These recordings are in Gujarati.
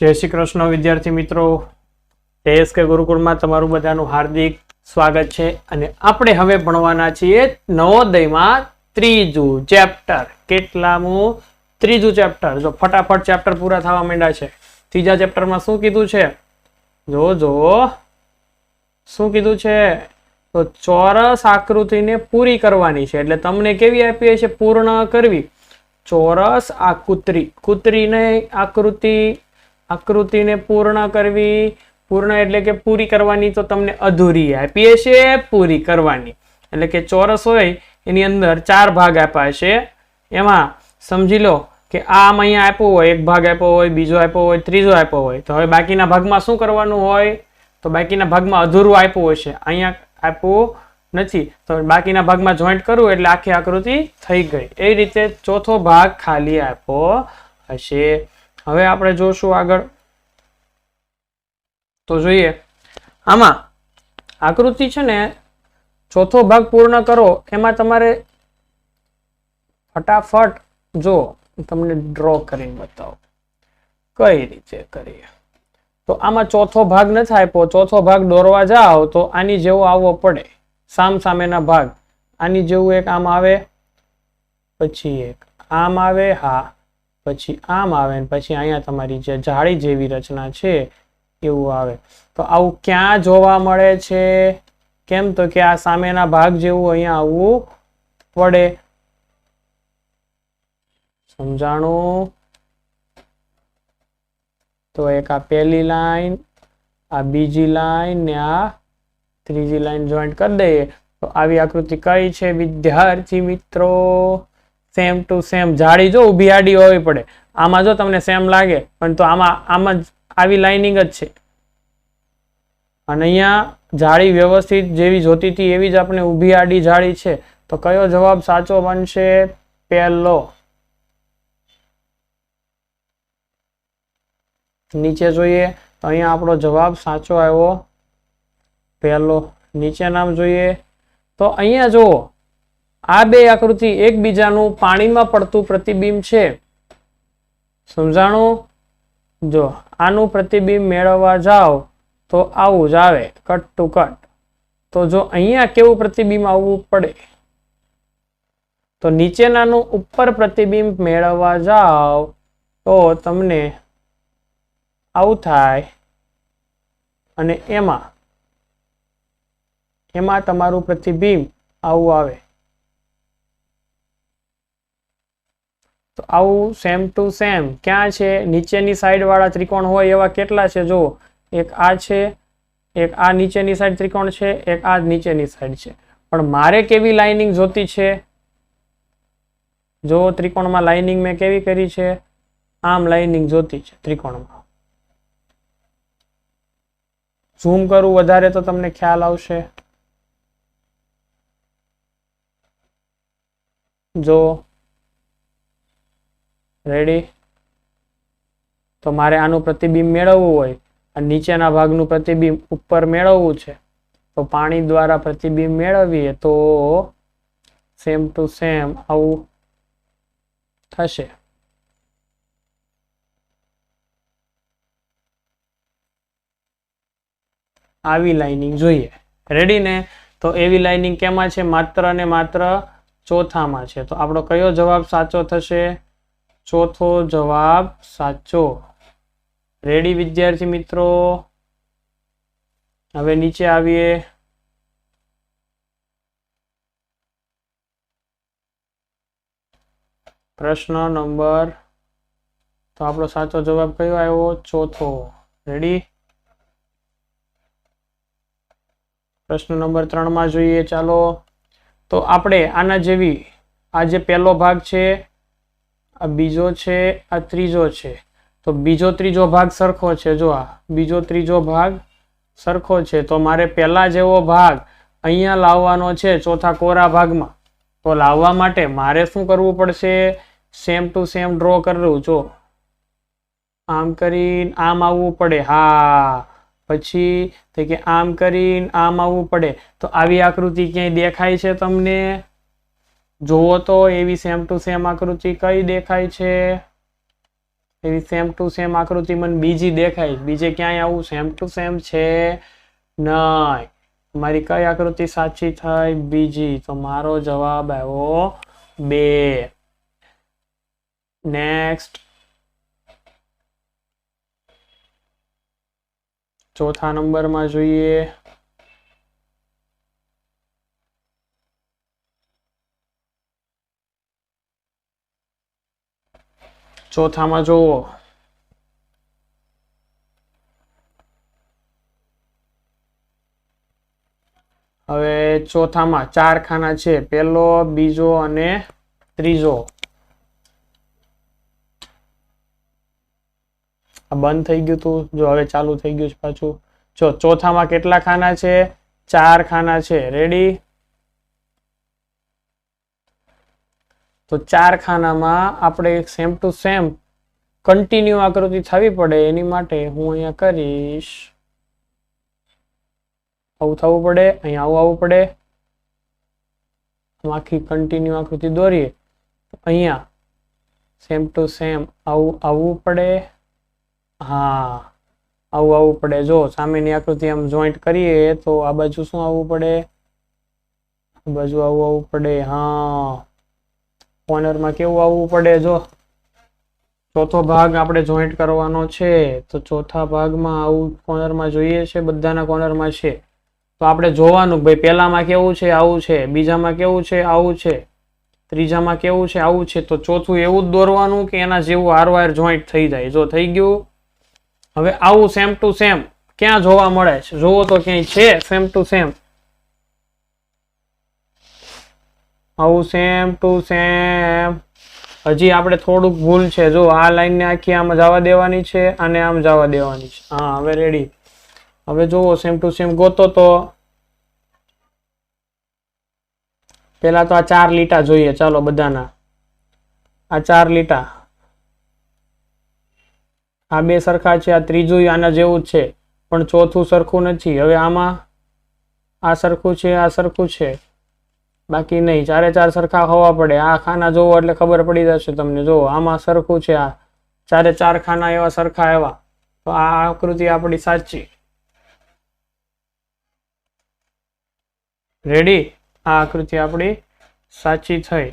જય શ્રી કૃષ્ણ, વિદ્યાર્થી મિત્રો. એએસકે ગુરુકુળમાં તમારું બધાનું હાર્દિક સ્વાગત છે અને આપણે હવે ભણવાના છીએ નવોદયમાં ત્રીજું ચેપ્ટર. કેટલામું? ત્રીજું ચેપ્ટર. જો ફટાફટ ચેપ્ટર પૂરા થવા માંડ્યા છે. ત્રીજા ચેપ્ટરમાં શું કીધું છે? જો જો. શું કીધું છે? તો ચોરસ આકૃતિને પૂરી કરવાની છે. એટલે તમને કેવી આપી છે પૂર્ણ કરવી. ચોરસ આ કુતરી. કૂતરીને આકૃતિ આકૃતિને પૂર્ણ કરવી. પૂર્ણ એટલે કે પૂરી કરવાની તો તમને અધૂરી આપીએ છે પૂરી કરવાની. એટલે કે ચોરસ હોય, એની અંદર ચાર ભાગ આપ્યા છે. એમાં સમજી લો કે આમ અહીંયા આપ્યો હોય, એક ભાગ આપ્યો હોય, બીજો આપ્યો હોય, ત્રીજો આપ્યો હોય. તો હવે બાકીના ભાગમાં શું કરવાનું હોય? તો બાકીના ભાગમાં અધૂરું આપ્યું હશે અહીંયા આપ્યું નથી. તો બાકીના ભાગમાં જોઈન્ટ કરવું એટલે આખી આકૃતિ થઈ ગઈ. એ રીતે ચોથો ભાગ ખાલી આપ્યો હશે. હવે આપણે જોશું આગળ. તો જોઈએ. આમાં આકૃતિ છે ને, ચોથો ભાગ પૂર્ણ કરો, એમાં તમારે ફટાફટ જો તમને ડ્રો કરીને બતાવો. કઈ રીતે કરીએ? તો આમાં ચોથો ભાગ નથી આપ્યો. ચોથો ભાગ દોરવા જાઓ, તો આની જેવો આવવો પડે. સામ સામેના ભાગ. આની જેવું એક આમ આવે, પછી એક આમ આવે, હા. પછી આમ આવે ને પછી અહીંયા તમારી જે જાળી જેવી રચના છે, એવું આવે. તો આવું ક્યાં જોવા મળે છે? કેમ તો કે આ સામેના ભાગ જેવું અહીંયા આવવું પડે. સમજાણું? તો એક આ પહેલી લાઈન, આ બીજી લાઈન ને આ ત્રીજી લાઈન જોઈન્ટ કરી દઈએ. તો આવી આકૃતિ કઈ છે વિદ્યાર્થી મિત્રો? સેમ ટુ સેમ જાળી જો ઊભી આડી હોવી પડે. આમાં જો તમને સેમ લાગે, પણ તો આમાં આમાં જ આવી લાઇનિંગ જ છે. અને અહીંયા જાળી વ્યવસ્થિત જેવી જોતી હતી, એવી જ આપણે ઊભી આડી જાળી છે. તો કયો જવાબ સાચો બનશે? પહેલો. નીચે જોઈએ, તો અહીંયા આપણો જવાબ સાચો આવ્યો. પહેલો. નીચે નામ જોઈએ. તો અહીંયા જુઓ આ બે આકૃતિ એકબીજાનું પાણીમાં પડતું પ્રતિબિંબ છે. સમજાણું? જો આનું પ્રતિબિંબ મેળવવા જાઓ, તો આવું જ આવે, કટ ટુ કટ. તો જો અહીંયા કેવું પ્રતિબિંબ આવવું પડે? તો નીચેનાનું ઉપર પ્રતિબિંબ મેળવવા જાઓ, તો તમને આવું થાય. અને એમાં એમાં તમારું પ્રતિબિંબ આવું આવે. તો આવું સેમ ટુ સેમ ક્યાં છે? નીચેની સાઈડવાળા ત્રિકોણ હોય એવા કેટલા છે? જો એક આ છે, એક આ નીચેની સાઈડ ત્રિકોણ છે, એક આ નીચેની સાઈડ છે. પણ મારે કેવી લાઇનિંગ જોતી છે? જો ત્રિકોણમાં લાઇનિંગ મેં કેવી કરી છે? આમ લાઇનિંગ જોતી છે ત્રિકોણમાં. ઝૂમ કરું વધારે તો તમને ખ્યાલ આવશે. જો રેડી તો મારે આનું પ્રતિબિંબ મેળવવું હોય અને નીચેના ભાગનું પ્રતિબિંબ ઉપર મેળવવું છે. તો પાણી દ્વારા પ્રતિબિંબ મેળવીએ તો સેમ ટુ સેમ આવું થશે. આવી લાઇનિંગ જોઈએ. રેડી ને? તો એવી લાઇનિંગ કેમાં છે? માત્ર ને માત્ર ચોથામાં છે. તો આપણો કયો જવાબ સાચો થશે? ચોથો જવાબ સાચો. રેડી વિદ્યાર્થી મિત્રો? હવે નીચે આવીએ. પ્રશ્ન નંબર, તો આપણો સાચો જવાબ કયો આવ્યો? ચોથો. રેડી પ્રશ્ન નંબર ત્રણમાં જોઈએ, ચાલો. તો આપણે આના જેવી, આ જે પહેલો ભાગ છે આ બીજો છે, આ ત્રીજો છે. તો બીજો ત્રીજો ભાગ સરખો છે. જો આ બીજો ત્રીજો ભાગ સરખો છે, તો મારે પહેલા જેવો ભાગ અહીંયા લાવવાનો છે ચોથા કોરા ભાગમાં. તો લાવવા માટે મારે શું કરવું પડશે? સેમ ટુ સેમ ડ્રો કરવું જો આમ કરીને આમ આવવું પડે. હા. પછી કે આમ કરીને આમ આવવું પડે. તો આવી આકૃતિ ક્યાંય દેખાય છે તમને? જુઓ તો એવી સેમ ટુ સેમ આકૃતિ કઈ દેખાય છે? એવી સેમ ટુ સેમ આકૃતિ મને બીજી દેખાય. બીજે ક્યાંય આવું સેમ ટુ સેમ છે નહીં. મારી કઈ આકૃતિ સાચી થઈ? બીજી. તો મારો જવાબ આવ્યો બે. નેક્સ્ટ ચોથા નંબરમાં જોઈએ. ચોથામાં જુઓ હવે ચોથામાં ચાર ખાના છે. પેલો બીજો અને ત્રીજો. આ બંધ થઈ ગયું હતું જો હવે ચાલુ થઈ ગયું છે પાછું. જો ચોથામાં કેટલા ખાના છે? ચાર ખાના છે. રેડી તો ચાર ખાનામાં આપણે સેમ ટુ સેમ કન્ટિન્યુ આકૃતિ થવી પડે એની માટે હું અહીંયા કરીશ. આવું થવું પડે, અહીંયા આવું આવવું પડે. આખી કન્ટિન્યુ આકૃતિ દોરીએ. અહીંયા સેમ ટુ સેમ આવું આવવું પડે. હા, આવું આવવું પડે. જો સામેની આકૃતિ આમ જોઈન્ટ કરીએ તો આ બાજુ શું આવવું પડે? આ બાજુ આવું આવવું પડે, હા. કોર્નરમાં કેવું આવવું પડે જો? ચોથો ભાગ આપણે જોઈન્ટ કરવાનો છે, તો ચોથા ભાગમાં આવું કોર્નરમાં જોઈએ છે, બધાના કોર્નરમાં છે. તો આપણે જોવાનું ભાઈ પહેલામાં કેવું છે, આવું છે, બીજામાં કેવું છે, આવું છે, ત્રીજામાં કેવું છે, આવું છે, તો ચોથું એવું જ દોરવાનું કે એના જેવું હારવાર જોઈન્ટ થઈ જાય. જો થઈ ગયું? હવે આવું સેમ ટુ સેમ ક્યાં જોવા મળે છે? જોવો તો ક્યાંય છે સેમ ટુ સેમ આવું સેમ ટુ સેમ હજી આપણે થોડુંક ભૂલ છે. જો આ લાઈનને આખી આમ જવા દેવાની છે અને આમ જવા દેવાની છે. હા, હવે રેડી હવે જુઓ સેમ ટુ સેમ ગોતો તો. પેલા તો આ ચાર લીટા જોઈએ. ચાલો બધાના. આ ચાર લીટા. આ બે સરખા છે, આ ત્રીજું આના જેવું જ છે. પણ ચોથું સરખું નથી. હવે આમાં આ સરખું છે, આ સરખું છે. બાકી નહીં, ચારે ચાર સરખા હોવા પડે. આ ખાના જોવો એટલે ખબર પડી જશે તમને. જો, આમાં સરખું છે આ. ચારે ચાર ખાના એવા સરખા એવા. તો આ આકૃતિ આપણી સાચી. રેડી આ આકૃતિ આપણી સાચી થઈ.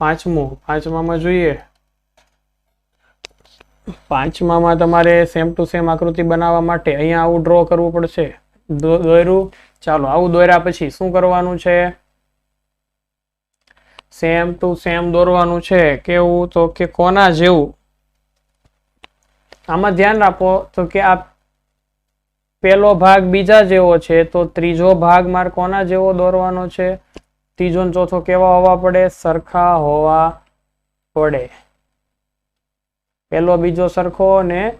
પાંચમું. પાંચમામાં જોઈએ. પાંચમામાં તમારે સેમ ટુ સેમ આકૃતિ બનાવવા માટે અહીંયા આવું ડ્રો કરવું પડશે. દોર્યું ચાલો, આવું દોર્યા પછી શું કરવાનું છે? સેમ ટુ સેમ દોરવાનું છે. કેવું? તો કે કોના જેવું? આમાં ધ્યાન રાખો, તો કે આ પેલો ભાગ બીજા જેવો છે, તો ત્રીજો ભાગ મારે કોના જેવો દોરવાનો છે? ત્રીજો ને ચોથો કેવા હોવા પડે? સરખા હોવા પડે. પેલો બીજો સરખો ને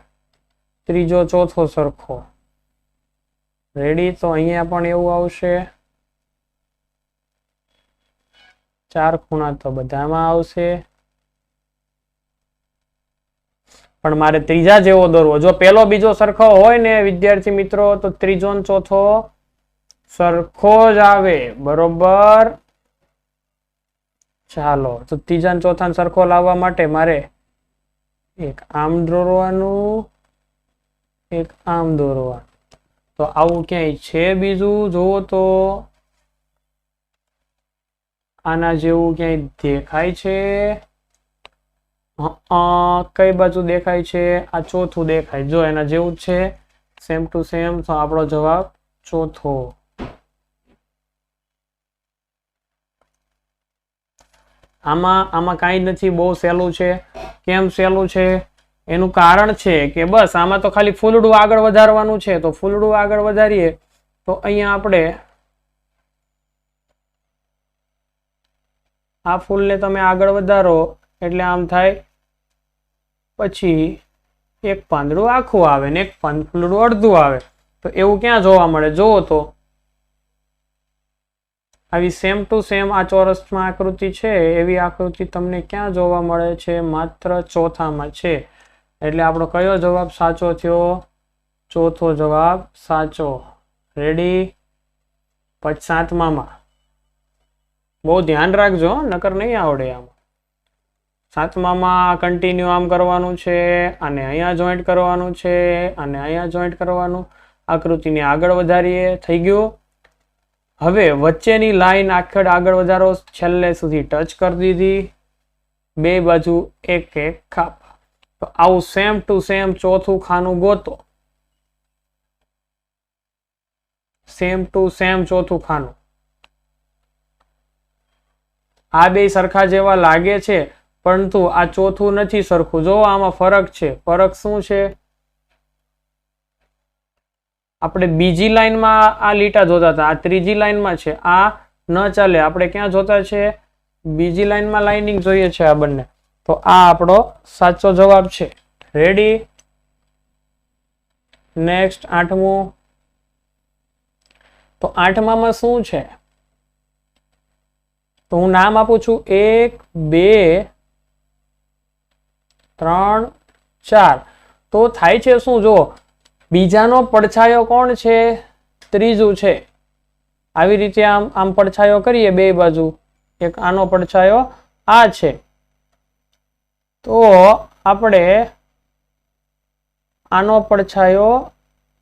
ત્રીજો ચોથો સરખો. રેડી તો અહીંયા પણ એવું આવશે. ચાર ખૂણા તો બધામાં આવશે. પણ મારે ત્રીજા જેવો દોરવો. જો પેલો બીજો સરખો હોય ને વિદ્યાર્થી મિત્રો, તો ત્રીજો ચોથો સરખો જ આવે. બરોબર? ચાલો, તો ત્રીજા ચોથા સરખો લાવવા માટે મારે એક આમ દોરવાનું, એક આમ દોરવાનું. તો આવું ક્યાંય છે બીજું? જુઓ તો આના જેવું ક્યાંય દેખાય છે. કઈ બાજુ દેખાય છે? આ ચોથું દેખાય. જો એના જેવું છે. સેમ ટુ સેમ તો આપણો જવાબ ચોથો. આમાં આમાં કાંઈ નથી. બહુ સહેલું છે. કેમ સહેલું છે? એનું કારણ છે કે બસ, આમાં તો ખાલી ફૂલડું આગળ વધારવાનું છે, તો ફૂલડું આગળ વધારીએ, તો અહીંયા આપણે આ ફૂલને તમે આગળ વધારો, એટલે આમ થાય, પછી એક પાંદડું આખું આવે ને એક ફૂલડું અડધું આવે. તો એવું ક્યાં જોવા મળે? જોવો તો. આવી સેમ ટુ સેમ આ ચોરસમાં આકૃતિ છે, એવી આકૃતિ તમને ક્યાં જોવા મળે છે? માત્ર ચોથામાં છે. એટલે આપણો કયો જવાબ સાચો થયો? ચોથો જવાબ સાચો. રેડી પછી સાતમામાં. બહુ ધ્યાન રાખજો નકર નહીં આવડે આમાં. સાતમામાં કન્ટિન્યુ આમ કરવાનું છે, અને અહીંયા જોઈન્ટ કરવાનું છે, અને અહીંયા જોઈન્ટ કરવાનું. આકૃતિને આગળ વધારીએ. થઈ ગયું? હવે વચ્ચેની લાઈન આખડ આગળ વધારો, છેલ્લે સુધી ટચ કરી દીધી. બે બાજુ એક એક ખાપ. તો આવું સેમ ટુ સેમ ચોથું ખાનું ગોતો. સેમ ટુ સેમ ચોથું ખાનું. આ બે સરખા જેવા લાગે છે, પરંતુ આ ચોથું નથી સરખું. જો આમાં ફરક છે, ફરક શું છે? આપણે બીજી લાઈનમાં આ લીટા જોતા હતા, આ ત્રીજી લાઈનમાં છે, આ ન ચાલે. આપણે ક્યાં જોતા છે? બીજી લાઈનમાં લાઇનિંગ જોઈએ છે આ બંને. તો આ આપણો સાચો જવાબ છે. રેડી નેક્સ્ટ આઠમું. તો આઠમામાં શું છે? તો હું નામ આપું છું એક, બે, ત્રણ, ચાર. તો થાય છે શું? જો બીજાનો પડછાયો કોણ છે? ત્રીજું છે. આવી રીતે આમ આમ પડછાયો કરીએ બે બાજુ. એક આનો પડછાયો આ છે. તો આપણે આનો પડછાયો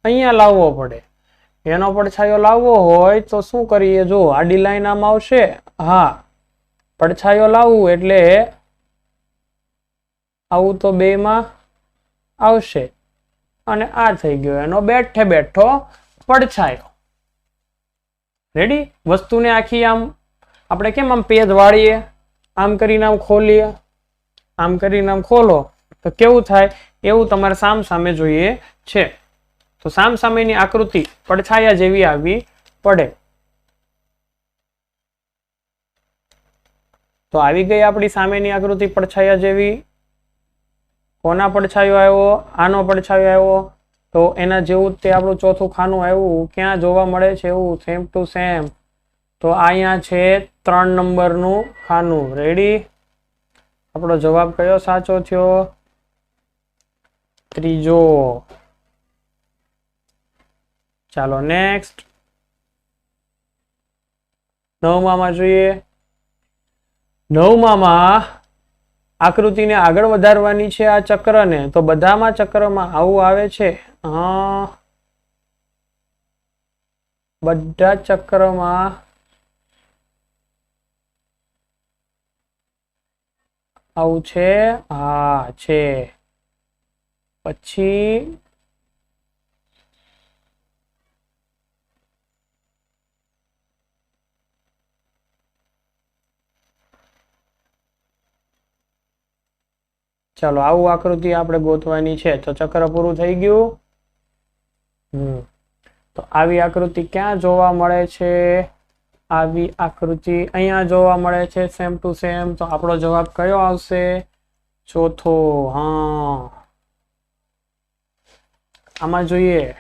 અહીંયા લાવવો પડે. એનો પડછાયો લાવવો હોય તો શું કરીએ? જો, આડી લાઈન આમ આવશે. હા, પડછાયો લાવવું એટલે આવું તો બેમાં આવશે. અને આ થઈ ગયો. એનો બેઠે બેઠો પડછાયો. રેડી વસ્તુને આખી આમ આપણે કેમ આમ પેજ વાળીએ? આમ કરીને આમ ખોલીએ? આમ કરીને આમ ખોલો, તો કેવું થાય? એવું તમારે સામ સામે જોઈએ છે. તો સામ સામેની આકૃતિ પડછાયા જેવી આવી પડે. તો આવી ગઈ આપણી સામેની આકૃતિ પડછાયા જેવી. કોના પડછાયો આવ્યો? આનો પડછાયો આવ્યો? તો એના જેવું તે આપણું ચોથું ખાનું આવ્યું. ક્યાં જોવા મળે છે એવું? સેમ ટુ સેમ તો અહીંયા છે ત્રણ નંબરનું ખાનું. રેડી આપણો જવાબ કયો સાચો થયો? ત્રીજો. ચાલો નેક્સ્ટ નવમામાં જોઈએ. નવમામાં આકૃતિને આગળ વધારવાની છે આ ચક્રને. તો બધામાં ચક્રમાં આવું આવે છે. બધા ચક્રમાં આવું છે? હા, છે. પછી? ચાલો, આવું આકૃતિ આપણે ગોતવાની છે. તો ચક્ર પૂરું થઈ ગયું. હમ. તો આવી આકૃતિ ક્યાં જોવા મળે છે? આવી આકૃતિ અહીંયા જોવા મળે છે સેમ ટુ સેમ તો આપણો જવાબ કયો આવશે? ચોથો. હા. આમાં જોઈએ.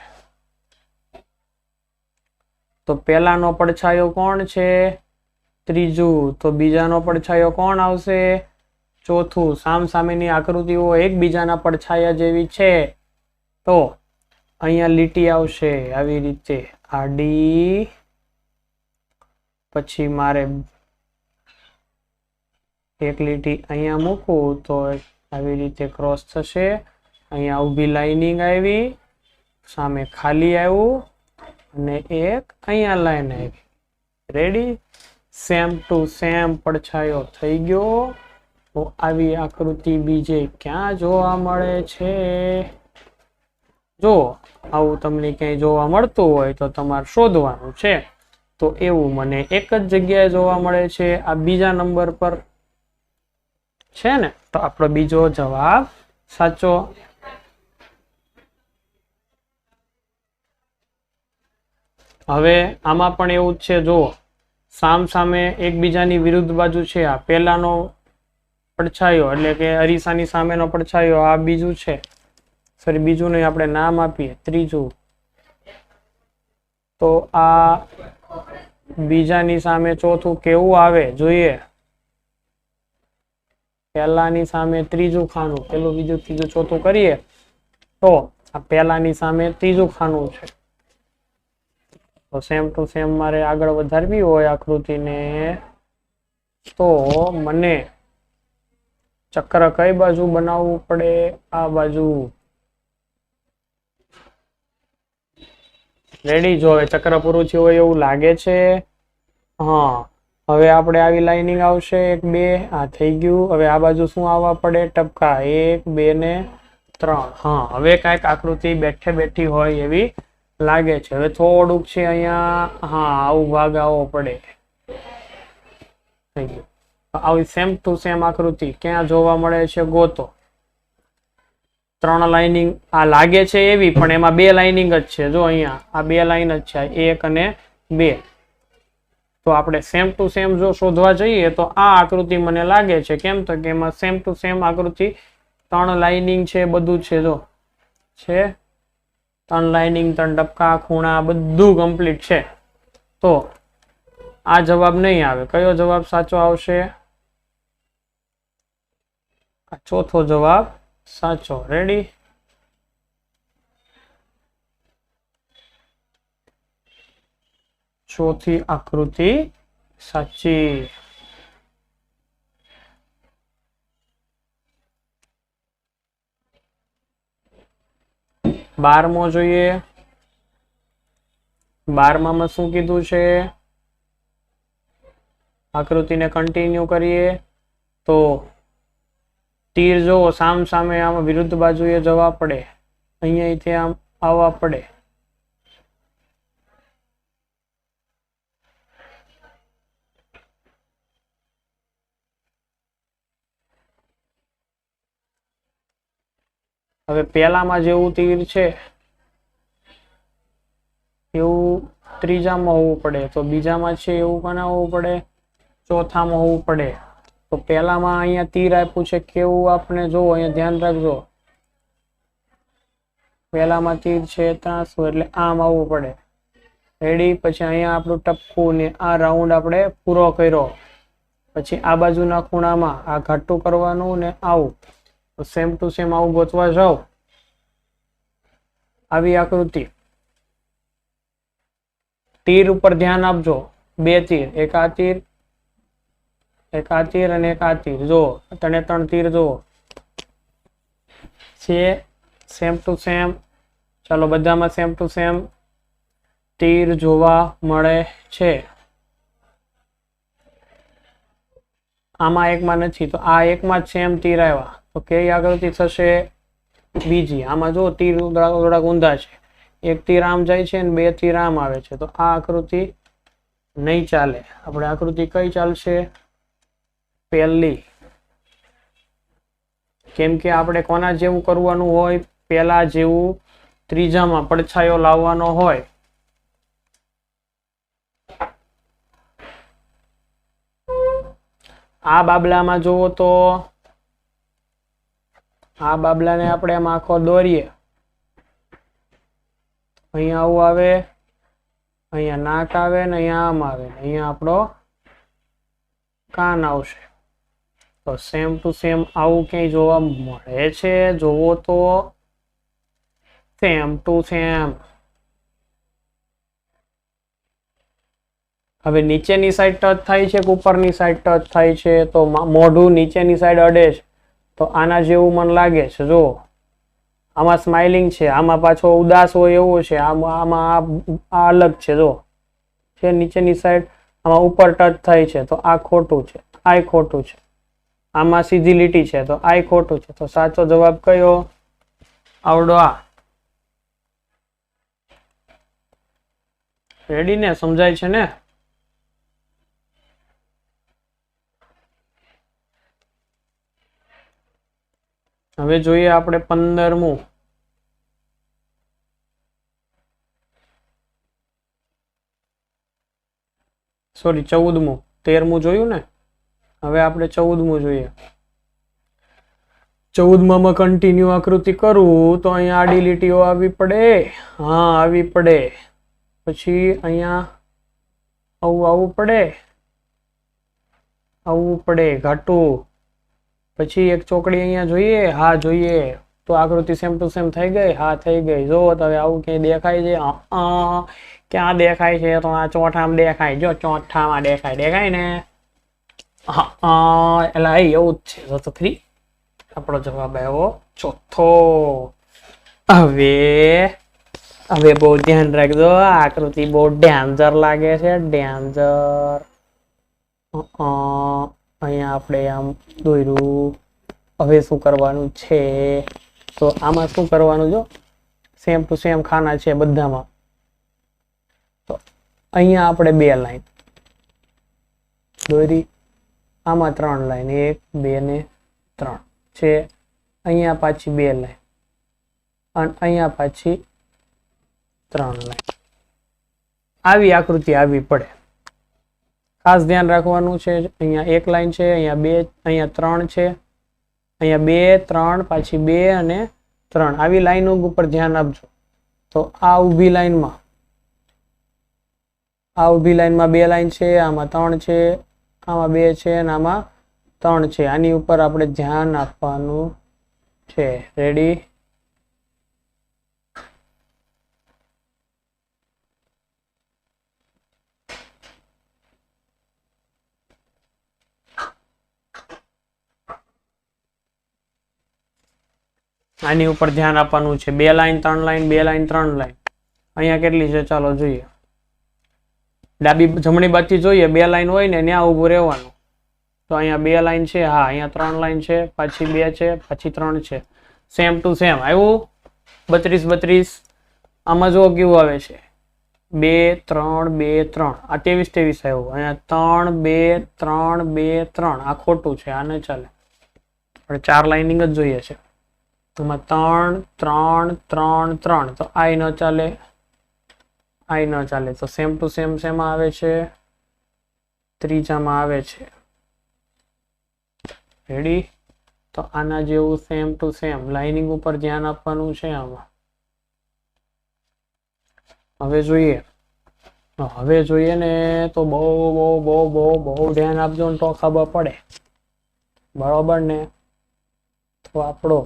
તો પેલાનો પડછાયો કોણ છે? ત્રીજું. તો બીજાનો પડછાયો કોણ આવશે? ચોથું. સામ સામેની આકૃતિઓ એકબીજાના પડછાયા જેવી છે. તો અહીંયા લીટી આવશે આવી રીતે. આડી પછી મારે એક લીટી અહીંયા મૂકું તો આવી રીતે ક્રોસ થશે. અહીંયા ઊભી લાઇનિંગ આવી, સામે ખાલી આવ્યું અને એક અહીંયા લાઈન આવી. રેડી સેમ ટુ સેમ પડછાયો થઈ ગયો. તો આવી આકૃતિ બીજે ક્યાં જોવા મળે છે? જો, આવું તમને ક્યાંય જોવા મળતું હોય તો તમારે શોધવાનું છે. તો એવું મને એક જ જગ્યાએ જોવા મળે છે. આ બીજા નંબર પર છે ને? તો આપણો બીજો જવાબ સાચો હવે આમાં પણ એવું જ છે જો સામ સામે એકબીજાની વિરુદ્ધ બાજુ છે. આ પહેલાનો પડછાયો, એટલે કે અરીસાની સામેનો પડછાયો, આ બીજું છે. સોરી બીજું નહીં, આપણે નામ આપીએ. ત્રીજું. તો આ બીજાની સામે ચોથું કેવું આવે? જોઈએ. પહેલાની સામે ત્રીજું ખાનું. પેલું બીજું ત્રીજું ચોથું કરીએ તો આ પહેલાની સામે ત્રીજું ખાનું છે. તો સેમ ટુ સેમ મારે આગળ વધારવી હોય આકૃતિને, તો મને ચક્ર કઈ બાજુ બનાવવું પડે? આ બાજુ. રેડી જો હવે ચક્ર પૂરું હોય એવું લાગે છે. હા, હવે આપણે આવી લાઇનિંગ આવશે એક બે, આ થઈ ગયું. હવે આ બાજુ શું આવવા પડે? ટપકા એક, બે ને ત્રણ. હા, હવે કાંઈક આકૃતિ બેઠે બેઠી હોય એવી લાગે છે. હવે થોડુંક છે અહીંયા, હા, આવું ભાગ આવવો પડે. થઈ ગયું. આવી સેમ ટુ સેમ આકૃતિ ક્યાં જોવા મળે છે ગોતો. ત્રણ લાઇનિંગ આ લાગે છે એવી, પણ એમાં બે લાઇનિંગ જ છે. જો અહીંયા આ બે લાઇન જ છે એક અને બે. તો આપણે સેમ ટુ સેમ જો શોધવા જઈએ, તો આ આકૃતિ મને લાગે છે કેમ? તો કે એમાં સેમ ટુ સેમ આકૃતિ ત્રણ લાઇનિંગ છે, બધું છે, જો. છે. ત્રણ લાઇનિંગ, ત્રણ ડબકા, ખૂણા, બધું કમ્પ્લીટ છે. તો આ જવાબ નહીં આવે. કયો જવાબ સાચો આવશે? ચોથો જવાબ સાચો. રેડી ચોથી આકૃતિ. સાચી. બારમો જોઈએ. બારમામાં શું કીધું છે? આકૃતિને કન્ટિન્યુ કરીએ તો તીર જો સામ સામે આમ વિરુદ્ધ બાજુએ જવા પડે, અહીંયાથી આમ આવવા પડે. હવે પેલામાં જેવું તીર છે, એવું ત્રીજામાં હોવું પડે, તો બીજામાં છે એવું કોના હોવું પડે? ચોથામાં હોવું પડે. તો પહેલામાં અહીંયા તીર આપ્યું છે, કેવું આપણે જોવો, અહીંયા ધ્યાન રાખજો. પહેલામાં તીર છે ત્રાસું એટલે આમ આવવું પડે. રેડી પછી અહીંયા આપણું ટપકું ને આ રાઉન્ડ આપણે પૂરો કર્યો. પછી આ બાજુના ખૂણામાં આ ઘાટું કરવાનું ને આવું. સેમ ટુ સેમ આવું ગોતવા જાઓ. આવી આકૃતિ. તીર ઉપર ધ્યાન આપજો. બે તીર. એક આ તીર એક આ તીર અને એક આ તીર. જો ત્રણે ત્રણ તીર જો છે સેમ ટુ સેમ ચાલો, બધામાં સેમ ટુ સેમ તીર જોવા મળે છે. આમાં એકમાં નથી, તો આ એકમાં સેમ તીર આવ્યા. તો કઈ આકૃતિ થશે? બીજી. આમાં જો તીર થોડાક ઊંધા છે. એક તીર આમ જાય છે અને બે તીર આમ આવે છે. તો આ આકૃતિ નહીં ચાલે. આપણે આકૃતિ કઈ ચાલશે? પહેલી. કેમ કે આપણે કોના જેવું કરવાનું હોય પેલા જેવું ત્રીજામાં પડછાયો લાવવાનો હોય. આ બાબલામાં જુઓ તો આ બાબલાને આપણે આમ આખો દોરીએ. અહીંયા આવું આવે, અહીંયા નાક આવે ને અહીંયા આમ આવે અહીંયા આપણો કાન આવશે. તો સેમ ટુ સેમ આવું ક્યાંય જોવા મળે છે? જોવો તો સેમ ટુ સેમ હવે નીચેની સાઈડ ટચ થાય છે કે ઉપરની સાઈડ ટચ થાય છે? તો મોઢું નીચેની સાઈડ અડે છે. તો આના જેવું મને લાગે છે. જો આમાં સ્માઇલિંગ છે. આમાં પાછો ઉદાસ હોય એવો છે. આમાં આ અલગ છે. જો છે નીચેની સાઈડ આમાં ઉપર ટચ થાય છે. તો આ ખોટું છે. આ ખોટું છે. આમાં સીધી લીટી છે, તો આ ખોટું છે. તો સાચો જવાબ કયો? આવડો આ. રેડી ને? સમજાય છે ને? હવે જોઈએ આપણે પંદરમું. સોરી ચૌદમું. તેરમું જોયું ને? હવે આપણે ચૌદમું જોઈએ. ચૌદમાં કન્ટિન્યુ આકૃતિ કરું તો અહીંયા આડી લીટીઓ આવી પડે. હા, આવી પડે. પછી અહીંયા આવું આવવું પડે. આવવું પડે, ઘાટું. પછી એક ચોકડી અહીંયા જોઈએ. હા, જોઈએ. તો આકૃતિ સેમ ટુ સેમ થઈ ગઈ? હા, થઈ ગઈ. જો હવે આવું ક્યાંય દેખાય છે? ક્યાં દેખાય છે? તો આ ચોથામાં દેખાય. જો, ચોથામાં દેખાય. દેખાય ને? હા એટલે એવું જ છે. તો ખરી આપણો જવાબ આવ્યો ચોથો. હવે હવે બહુ ધ્યાન રાખજો. આકૃતિ બહુ ડેન્જર લાગે છે, ડેન્જર. અહીંયા આપણે આમ દોર્યું હવે શું કરવાનું છે? તો આમાં શું કરવાનું જો? સેમ ટુ સેમ ખાના છે બધામાં. તો અહીંયા આપણે બે લાઈન દોરી આમાં ત્રણ લાઈન, એક, બે ને ત્રણ. છે, અહીંયા પાછી બે લાઈન અને અહીંયા પાછી ત્રણ લાઈન. આવી આકૃતિ આવી પડે. ખાસ ધ્યાન રાખવાનું છે, અહીંયા એક લાઈન છે, અહીંયા બે, અહીંયા ત્રણ છે. અહીંયા બે, ત્રણ, પાછી બે અને ત્રણ. આવી લાઈનો ઉપર ધ્યાન આપજો. તો આ ઊભી લાઈનમાં, આ ઊભી લાઈનમાં બે લાઈન છે, આમાં ત્રણ છે આમાં બે છે અને આમાં ત્રણ છે. આની ઉપર આપણે ધ્યાન આપવાનું છે. રેડી આની ઉપર ધ્યાન આપવાનું છે. બે લાઈન, ત્રણ લાઈન, બે લાઈન, ત્રણ લાઈન. અહીંયા કેટલી છે? ચાલો જોઈએ. ડાબી જમણી બાજુ જોઈએ, બે લાઈન હોય ને, ત્યાં ઊભું રહેવાનું. તો અહીંયા બે લાઈન છે, હા, અહીંયા ત્રણ લાઈન છે, પાછી બે છે, પાછી ત્રણ છે. સેમ ટુ સેમ આવ્યું? બત્રીસ બત્રીસ. આમાં જો કેવું આવે છે. બે, ત્રણ બે, ત્રણ. આ ત્રેવીસ ત્રેવીસ આવ્યું. અહીંયા ત્રણ, બે ત્રણ બે, ત્રણ. આ ખોટું છે આ ન ચાલે. આપણે ચાર લાઇનિંગ જ જોઈએ છે. એમાં ત્રણ ત્રણ ત્રણ ત્રણ. તો આ ન ચાલે. આઈ ન ચાલે. તો સેમ ટુ સેમ શેમાં આવે છે? ત્રીજામાં આવે છે. રેડી તો આના જેવું સેમ ટુ સેમ લાઇનિંગ ઉપર ધ્યાન આપવાનું છે આમાં. હવે જોઈએ. હવે જોઈએ ને તો બહુ બહુ બહુ બહુ બહુ ધ્યાન આપજો ને તો ખબર પડે. બરોબર ને? તો આપણો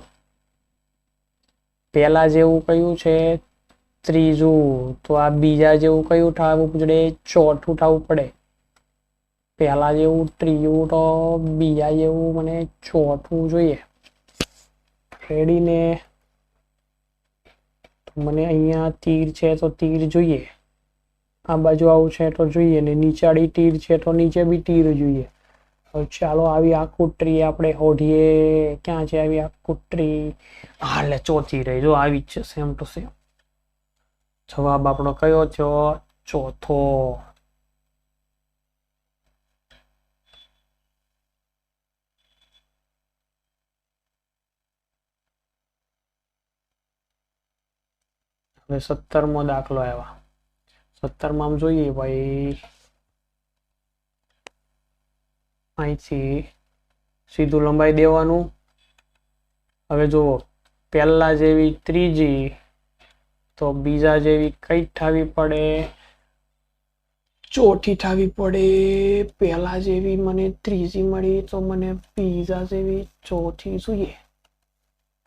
પેલા જેવું કયું છે? ત્રીજું તો આ બીજા જેવું કયું ઠાવવું પડે? ચોથું ઠાવવું પડે. પહેલા જેવું, ત્રીજું તો બીજા જેવું મને ચોથું જોઈએ. રેડીને મને અહીંયા તીર છે તો તીર જોઈએ. આ બાજુ આવું છે તો જોઈએ ને નીચાડી તીર છે તો નીચે બી તીર જોઈએ. ચાલો આવી આ કુટરી આપણે ઓઢીએ ક્યાં છે આવી આ કુટરી હા એટલે ચોથી રહી. જો આવી જ છે સેમ ટુ સેમ. જવાબ આપણો કયો થયો? ચોથો. હવે સત્તરમો દાખલો આવ્યા. સત્તરમાં આમ જોઈએ ભાઈ. અહીંથી સીધું લંબાઈ દેવાનું. હવે જુઓ, પહેલા જેવી ત્રીજી તો બીજા જેવી કઈ ઠાવી પડે? ચોથી ઠાવી પડે, પહેલા જેવી મને ત્રીજી મળી, તો મને બીજા જેવી ચોથી જોઈએ.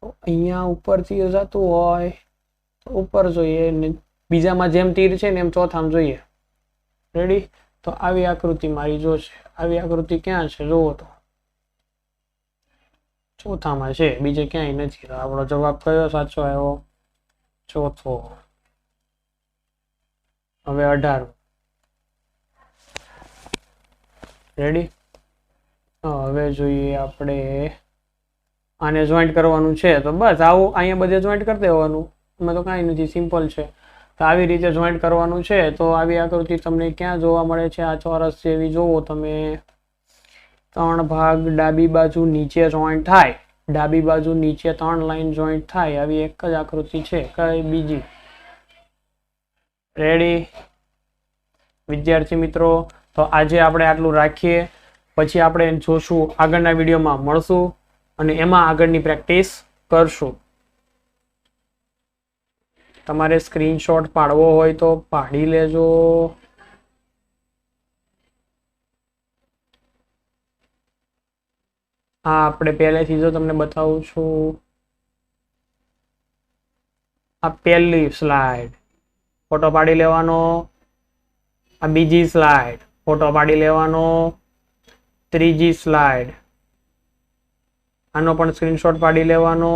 તો અહીંયા ઉપરથી જતું હોય, તો ઉપર જોઈએ, ને બીજામાં જેમ તીર છે ને એમ ચોથામાં જોઈએ. રેડી તો આવી આકૃતિ મારી જોશે. આવી આકૃતિ ક્યાં છે? જુઓ તો. ચોથામાં છે, બીજે ક્યાંય નથી આપણો જવાબ કયો? સાચો આવ્યો? ચોથો. હવે અઢાર. રેડી હવે જોઈએ આપણે આને જોઈન્ટ કરવાનું છે. તો બસ આવું અહીંયા બધે જોઈન્ટ કરી દેવાનું. એમાં તો કાંઈ નથી સિમ્પલ છે. તો આવી રીતે જોઈન્ટ કરવાનું છે. તો આવી આકૃતિ તમને ક્યાં જોવા મળે છે? આ ચોરસ જેવી જોવો તમે. ત્રણ ભાગ ડાબી બાજુ નીચે જોઈન્ટ થાય. ડાબી બાજુ નીચે ત્રણ લાઈન જોઈન્ટ થાય, આવી એક જ આકૃતિ છે. કઈ બીજી? રેડી વિદ્યાર્થી મિત્રો, તો આજે આપણે આટલું રાખીએ. પછી આપણે જોશું, આગળના વિડીયોમાં મળશું અને એમાં આગળની પ્રેક્ટિસ કરશું. તમારે સ્ક્રીનશોટ પાડવો હોય તો પાડી લેજો. હા, આપણે પહેલેથી જો તમને બતાવું છું. આ પહેલી સ્લાઇડ ફોટો પાડી લેવાનો. આ બીજી સ્લાઇડ ફોટો પાડી લેવાનો. ત્રીજી સ્લાઇડ આનો પણ સ્ક્રીનશોટ પાડી લેવાનો.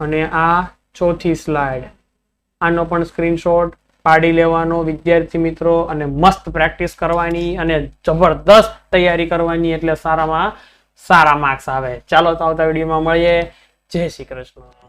અને આ ચોથી સ્લાઇડ આનો પણ સ્ક્રીનશોટ પાડી લેવાનો, વિદ્યાર્થી મિત્રો, અને મસ્ત પ્રેક્ટિસ કરવાની અને જબરદસ્ત તૈયારી કરવાની, એટલે સારામાં સારા માર્ક્સ આવે. ચાલો તો આવતા વિડીયોમાં મળીએ. જય શ્રી કૃષ્ણ.